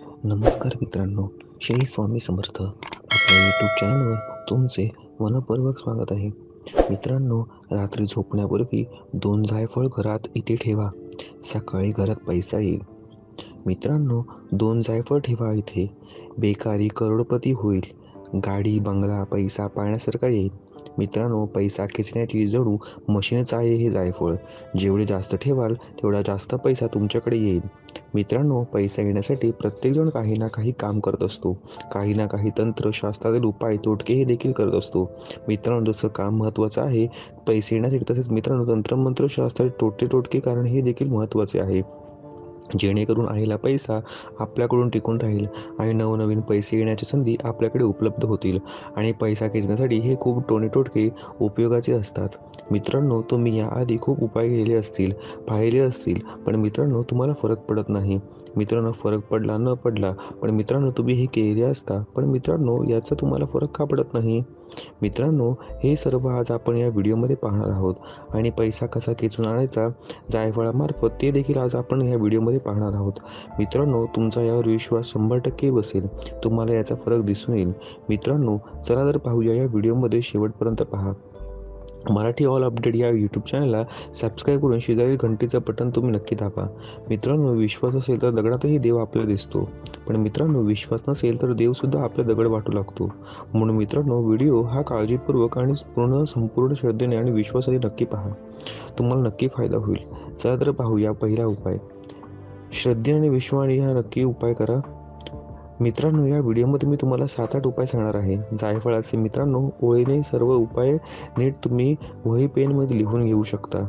नमस्कार मित्रांनो श्री स्वामी समर्थ आपल्या यूट्यूब चॅनलवर तुमचे मनपूर्वक स्वागत आहे. मित्रांनो रात्री झोपण्यापूर्वी दोन जायफळ घरात इथे ठेवा. सकाळी घरात पैसा येईल. मित्रांनो दोन जायफळ ठेवा इथे. बेकारी करोडपती होईल. गाडी बंगला पैसा पाण्यासारखा येईल. मित्रांनो पैसा खेचण्याची जणू मशीनच आहे हे जायफळ. जेवढे जास्त ठेवाल तेवढा जास्त पैसा तुमच्याकडे येईल. मित्रांनो पैसा येण्यासाठी प्रत्येकजण काही ना काही काम करत असतो. काही ना काही तंत्र शास्त्रातील उपाय तोटके हे देखील करत असतो. मित्रांनो जसं काम महत्त्वाचं आहे पैसे येण्यासाठी तसेच मित्रांनो तंत्रमंत्र शास्त्राचे तोटे तोटके कारण हे देखील महत्त्वाचे आहे. जेणेकरून आईला पैसा आपल्याकडून टिकून राहील आणि नवनवीन पैसे येण्याची संधी आपल्याकडे उपलब्ध होतील. आणि पैसा खेचण्यासाठी हे खूप टोणेटोटके उपयोगाचे असतात. मित्रांनो तुम्ही याआधी खूप उपाय केले असतील पाहिले असतील पण मित्रांनो तुम्हाला फरक पडत नाही. मित्रांनो फरक पडला न पडला पण मित्रांनो तुम्ही हे केले असता पण मित्रांनो याचा तुम्हाला फरक का पडत नाही? मित्रांनो हे सर्व आज आपण या व्हिडिओमध्ये पाहणार आहोत. आणि पैसा कसा खेचून आणायचा जायफळामार्फत ते देखील आज आपण या व्हिडिओमध्ये पाहणार आहोत. मित्रांनो तुमचा यावर विश्वास शंभर टक्के बसेल. तुम्हाला याचा फरक दिसून येईल. मित्रांनो चला तर पाहूया या व्हिडिओमध्ये शेवटपर्यंत पहा. मराठी ऑल अपडेट या यूट्यूब चॅनलला सबस्क्राईब करून शेजारी घंटीचं बटन तुम्ही नक्की दाबा. मित्रांनो विश्वास असेल तर दगडातही देव आपल्याला दिसतो. पण मित्रांनो विश्वास नसेल तर देवसुद्धा आपल्या दगड वाटू लागतो. म्हणून मित्रांनो व्हिडिओ हा काळजीपूर्वक आणि पूर्ण संपूर्ण श्रद्धेने आणि विश्वासाने नक्की पहा. तुम्हाला नक्की फायदा होईल. चला तर पाहूया पहिला उपाय. श्रद्धे आणि विश्वाने हा नक्की उपाय करा. मित्रांनो या व्हिडिओमध्ये मी तुम्हाला सात आठ उपाय सांगणार आहे. जायफळाचे मित्रांनो ओळीने सर्व उपाय नीट तुम्ही वही पेनमध्ये लिहून घेऊ शकता.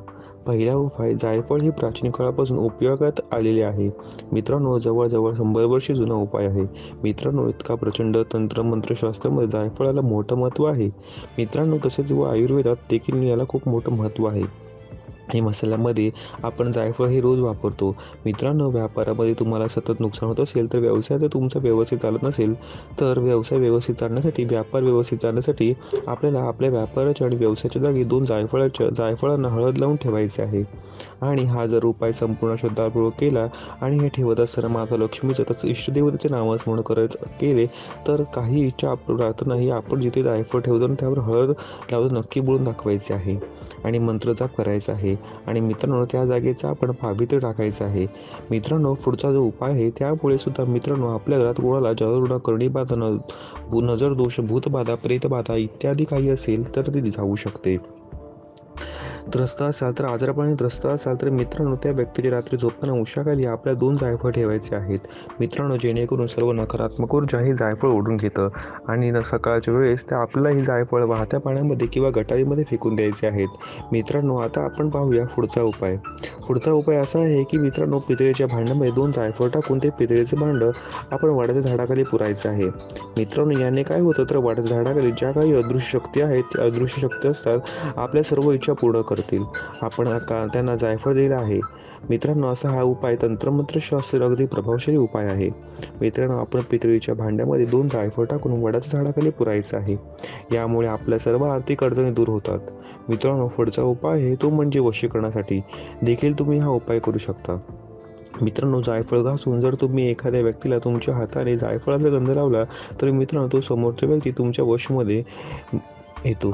पहिला उपाय जायफळ हे प्राचीन काळापासून उपयोगात आलेले आहे. मित्रांनो जवळजवळ शंभर वर्षे जुना उपाय आहे. मित्रांनो इतका प्रचंड तंत्रमंत्रशास्त्रामध्ये जायफळाला मोठं महत्त्व आहे. मित्रांनो तसेच व आयुर्वेदात देखील याला खूप मोठं महत्त्व आहे. आणि मसाल्यामध्ये आपण जायफळ हे रोज वापरतो. मित्रांनो व्यापारामध्ये तुम्हाला सतत नुकसान होत असेल तर व्यवसाय जर तुमचा व्यवस्थित चालत नसेल तर व्यवसाय व्यवस्थित चालण्यासाठी व्यापार व्यवस्थित चालण्यासाठी आपल्याला आपल्या व्यापाराच्या आणि व्यवसायाच्या जागी दोन जायफळाच्या जायफळांना हळद लावून ठेवायचे आहे. आणि हा जर उपाय संपूर्ण श्रद्धापूर्वक केला आणि हे ठेवत असताना माता लक्ष्मीचं तसं इष्टदेवतेचे नामस्मरण करायचं केले तर काही इच्छा प्रार्थनाही आपण जिथे जायफळ ठेवतो त्यावर हळद लावून नक्की बोलून दाखवायचे आहे. आणि मंत्रजाप करायचा आहे. आणि मित्रांनो त्या जागेचा आपण पावित्र टाकायचा आहे. मित्रांनो पुढचा जो उपाय आहे त्यामुळे सुद्धा मित्रांनो आपल्या घरात कोणाला जळरुणा करणीबाधा न नजर दोष भूतबाधा प्रेतबाधा इत्यादी काही असेल तर ती जाऊ शकते. त्रस्त असाल तर आजारपणाने त्रस्त असाल तर मित्रांनो त्या व्यक्तीची रात्री झोपताना उशाखाली आपल्या दोन जायफळ ठेवायचे आहेत. मित्रांनो जेणेकरून सर्व नकारात्मक ऊर्जा ही जायफळ ओढून घेतं. आणि न सकाळच्या वेळेस त्या आपल्याला ही जायफळ वाहत्या पाण्यामध्ये किंवा गटारीमध्ये फेकून द्यायचे आहेत. मित्रांनो आता आपण पाहूया पुढचा उपाय. पुढचा उपाय असा आहे की मित्रांनो पितळेच्या भांड्यामध्ये दोन जायफळ टाकून ते पितळेचं भांडं आपण वाड्याच्या झाडाखाली पुरायचं आहे. मित्रांनो याने काय होतं तर वाड्याच्या झाडाखाली ज्या काही अदृश्य शक्ती आहेत त्या अदृश्य शक्ती असतात. आपल्या सर्व इच्छा पूर्ण करतील आपण का त्यांना जायफळ दिलं आहे. मित्रांनो असा हा उपाय तंत्रमंत्रशास्त्र अगदी प्रभावशाली उपाय आहे. मित्रांनो आपण पितळीच्या भांड्यामध्ये दोन जायफळ टाकून वडाच्या झाडाखाली पुरायचं आहे. यामुळे आपल्या सर्व आर्थिक अडचणी दूर होतात. मित्रांनो पुढचा उपाय आहे तो म्हणजे वशीकरणासाठी देखील तुम्ही हा उपाय करू शकता. मित्रांनो जायफळ घासून जर तुम्ही एखाद्या व्यक्तीला तुमच्या हाताने जायफळाचा गंध लावला तर मित्रांनो तो समोरचा व्यक्ती तुमच्या वशमध्ये येतो.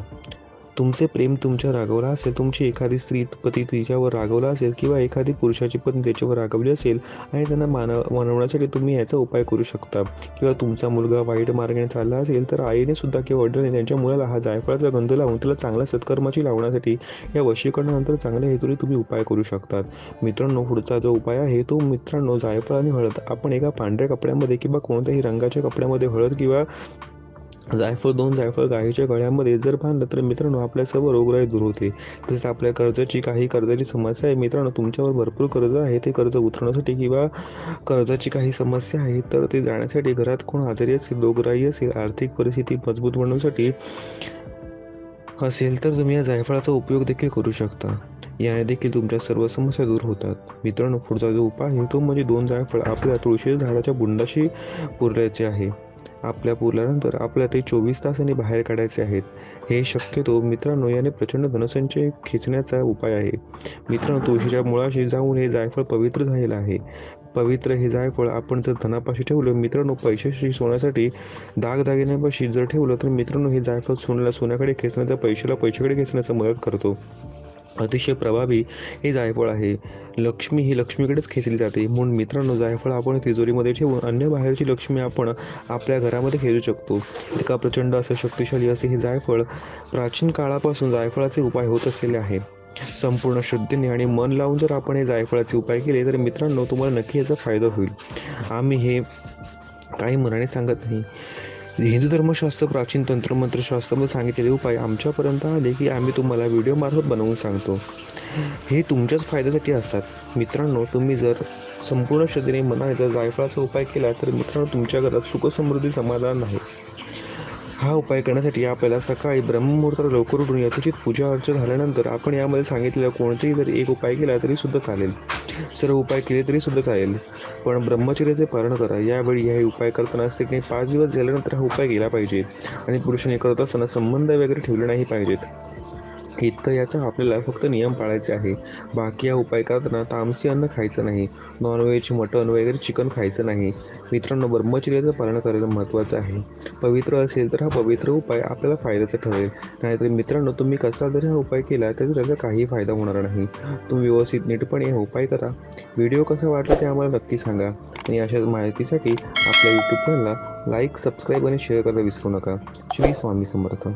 तुमचे प्रेम तुमच्या रागवला असेल तुमची एखादी स्त्री पती तिच्यावर रागवला असेल किंवा एखादी पुरुषाची पत्नी त्याच्यावर रागवली असेल आणि त्यांना मानव मनवण्यासाठी तुम्ही याचा उपाय करू शकता. किंवा तुमचा मुलगा वाईट मार्गाने चालला असेल तर आईने सुद्धा किंवा वडिलांनी त्यांच्या मुलाला हा जायफळाचा गंध लावून त्याला चांगल्या सत्कर्माची लावण्यासाठी या वशीकरणानंतर चांगल्या हेतूने तुम्ही उपाय करू शकतात. मित्रांनो पुढचा जो उपाय आहे तो मित्रांनो जायफळ आणि हळद. आपण एका पांढऱ्या कपड्यामध्ये किंवा कोणत्याही रंगाच्या कपड्यामध्ये हळद किंवा जायफळ दोन जायफळ गाईच्या गळ्यामध्ये जर बांधलं तर मित्रांनो आपल्या सर्व रोगराई दूर होते. तसेच आपल्या कर्जाची काही कर्जाची समस्या आहे. मित्रांनो तुमच्यावर भरपूर कर्ज आहे. ते कर्ज उतरवण्यासाठी किंवा कर्जाची काही समस्या आहे तर ते जाण्यासाठी घरात कोण आजारी असेल रोगराई असेल आर्थिक परिस्थिती मजबूत बनवण्यासाठी असेल तर तुम्ही या जायफळाचा उपयोग देखील करू शकता. याने देखील तुमच्या सर्व समस्या दूर होतात. मित्रांनो पुढचा जो उपाय आहे तो म्हणजे दोन जायफळ आपल्या तुळशी झाडाच्या बुंडाशी पुरल्याचे आहे. आपल्या पुरल्यानंतर आपल्या ते चोवीस तासांनी बाहेर काढायचे आहेत. हे शक्यतो मित्रांनो याने प्रचंड धनसंचय खेचण्याचा उपाय आहे. मित्रांनो तुळशीच्या मुळाशी जाऊन हे जायफळ पवित्र झालेलं आहे. पवित्र हे जायफळ आपण जर धनापाशी ठेवलं मित्रांनो पैशाशी सोन्यासाठी दागदागिन्यापाशी जर ठेवलं तर मित्रांनो हे जायफळ सोन्याला सोन्याकडे खेचण्याचा पैशाला पैशाकडे खेचण्याचा मदत करतो. अतिशय प्रभावी हे जायफळ आहे. लक्ष्मी ही लक्ष्मीकडेच खेचली जाते. म्हणून मित्रांनो जायफळ आपण तिजोरीमध्ये ठेवून अन्य बाहेरची लक्ष्मी आपण आपल्या घरामध्ये खेचू शकतो. इतका प्रचंड असं शक्तिशाली असे हे जायफळ प्राचीन काळापासून जायफळाचे उपाय होत असलेले आहे. संपूर्ण श्रद्धेने आणि मन लावून जर आपण हे जायफळाचे उपाय केले तर मित्रांनो तुम्हाला नक्की याचा फायदा होईल. आम्ही हे काही मनाने सांगत नाही. हिंदू धर्मशास्त्र प्राचीन तंत्रमंत्रशास्त्रामध्ये सांगितलेले उपाय आमच्यापर्यंत आले की आम्ही तुम्हाला व्हिडिओमार्फत बनवून सांगतो. हे तुमच्याच फायद्यासाठी असतात. मित्रांनो तुम्ही जर संपूर्ण श्रद्धेने मनाने जर जायफळाचा उपाय केला तर मित्रांनो तुमच्या घरात सुखसमृद्धी समाधान नाही हा उपाय करण्यासाठी आपल्याला सकाळी ब्रह्ममुहूर्ताला लवकर उठून यथोचित पूजा अर्चा झाल्यानंतर आपण यामध्ये सांगितलेला कोणतेही जरी एक उपाय केला तरी सुद्धा चालेल. सर्व उपाय केले तरी सुद्धा चालेल. पण ब्रह्मचर्याचे पालन करा. यावेळी हे उपाय करताना स्त्रीने पाच दिवस झाल्यानंतर हा उपाय केला पाहिजे. आणि पुरुषाने करत असताना संबंध वगैरे ठेवले नाही पाहिजेत. इतकं याचा आपल्याला फक्त नियम पाळायचे आहे. बाकी हा उपाय करताना तामसी अन्न खायचं नाही. नॉनव्हेज मटण वगैरे चिकन खायचं नाही. मित्रांनो ब्रह्मचर्याचं पालन करायला महत्त्वाचं आहे. पवित्र असेल तर हा पवित्र उपाय आपल्याला फायद्याचा ठरेल. नाहीतर मित्रांनो तुम्ही कसा जरी हा उपाय केला तरी त्याचा काही फायदा होणार नाही. तुम्ही व्यवस्थित नीटपणे हा उपाय करा. व्हिडिओ कसा वाटला ते आम्हाला नक्की सांगा. आणि अशा माहितीसाठी आपल्या यूट्यूब चॅनलला लाईक सबस्क्राईब आणि शेअर करायला विसरू नका. श्री स्वामी समर्थ.